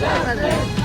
కాపాడేవారు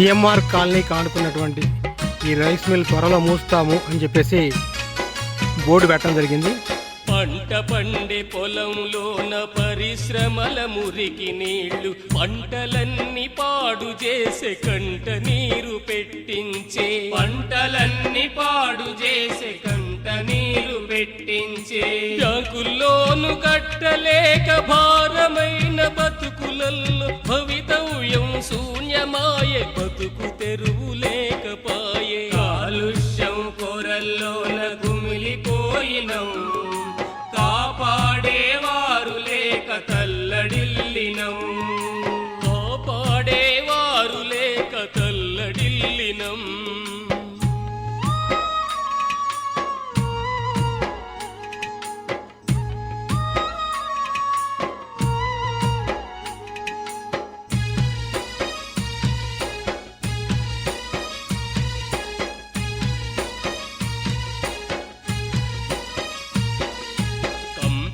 CMR colony కానుకున్నటువంటి ఈ rice mill త్వరలో మూస్తాము అని చెప్పేసి బోర్డు పెట్టడం జరిగింది. పంట పండే పొలంలోన పరిశ్రమల మురికి నీళ్ళు పంటలన్నీ పాడు చేసే కంట నీరు పెట్టించే పంటలన్నీ పాడు చేసే కంట నీరు పెట్టించే. బ్యాంకుల్లోను కట్టలేక భారమైన బతుకులల్లో భవి శూన్యమాయే బతుకు తెరువులేక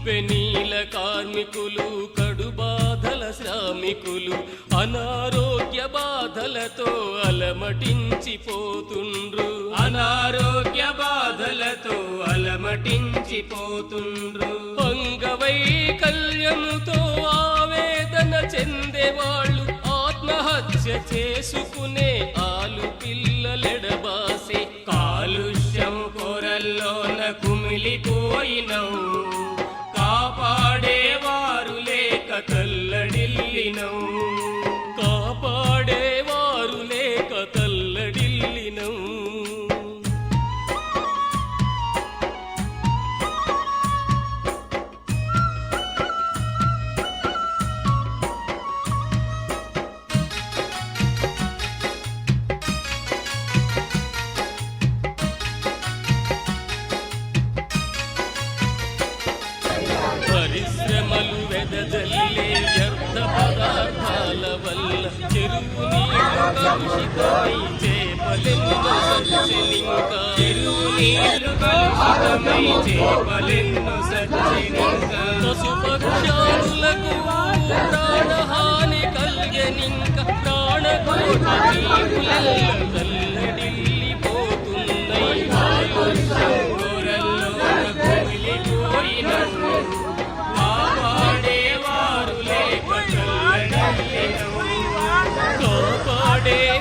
కంపెనీల కార్మికులు కడు బాధల శ్రామికులు అనారోగ్య బాధలతో అలమటించిపోతుండ్రు. అనారోగ్య బాధలతో అలమటించిపోతుండ్రు. అంగవైకల్యంతో ఆవేదన చెందేవాళ్ళు ఆత్మహత్య చేసుకునే ఆలు పిల్లలెడబాసే. కాలుష్యం పొరల్లోన కుమిలిపోయినం కాపాడేవారు లేక తల్లడిల్లినం చేపలెన్నో సచ్చినింకా చెరువు నీళ్ళు చేపలెన్నో సచ్చినింకా పశుపక్షాదులకు ప్రాణహాని కల్గనింక ప్రాణకోటి. day.